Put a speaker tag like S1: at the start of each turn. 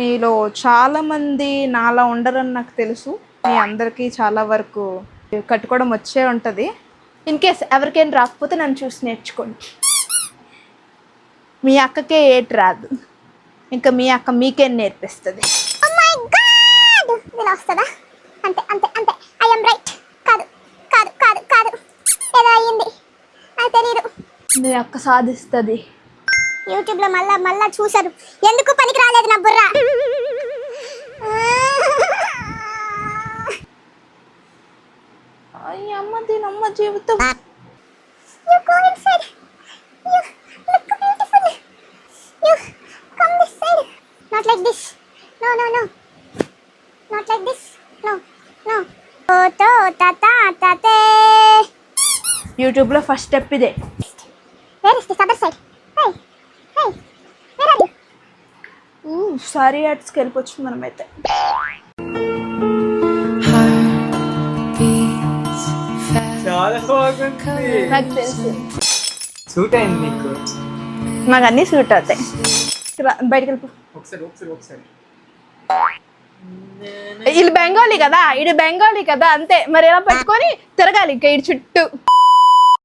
S1: మీలో చాలా మంది నాలా ఉండరని నాకు తెలుసు. మీ అందరికీ చాలా వరకు కట్టుకోవడం వచ్చే ఉంటుంది. ఇన్ కేస్ ఎవరికైనా రాకపోతే నన్ను చూసి నేర్చుకోండి. మీ అక్కకే ఏటి రాదు. ఇంకా మీ అక్క మీకేం నేర్పిస్తుంది?
S2: మై గాడ్ ఇలా వస్తుందా? అంతే అంతే అంతే. ఐఎమ్ రైట్ కాదు కాదు కాదు కాదు. ఏదో అయ్యింది. నాకు తెలియదు
S1: మీ అక్క సాధిస్తుంది.
S2: యూట్యూబ్లో మళ్ళా మళ్ళా చూశారు ఎందుకు పనికి రాలేదు నా బుర్ర
S1: అమ్మ దీని అమ్మ జీవితం
S2: You go inside. You look beautiful. You come this side. Not like this. No, no, no. Not like this. No, no. Oh.
S1: యూట్యూబ్లో ఫస్ట్ స్టెప్ ఇదే
S2: side?
S1: సారీ ఆర్ట్స్కి వెళ్ళిపోవచ్చు మనమైతే.
S3: చాలా బాగుంది.
S1: నాకు తెలుసు.
S3: సూట్ అయింది నీకు?
S1: నాకు అన్నీ సూట్ అవుతాయి. బయటికి వెళ్ళిపో.
S3: ఒకసారి ఒకసారి ఒకసారి.
S1: ఇది బెంగాలీ కదా ఇది బెంగాలీ కదా అంతే. మరి ఎలా పట్టుకొని తిరగాలి ఇంకా ఇటు చుట్టూ.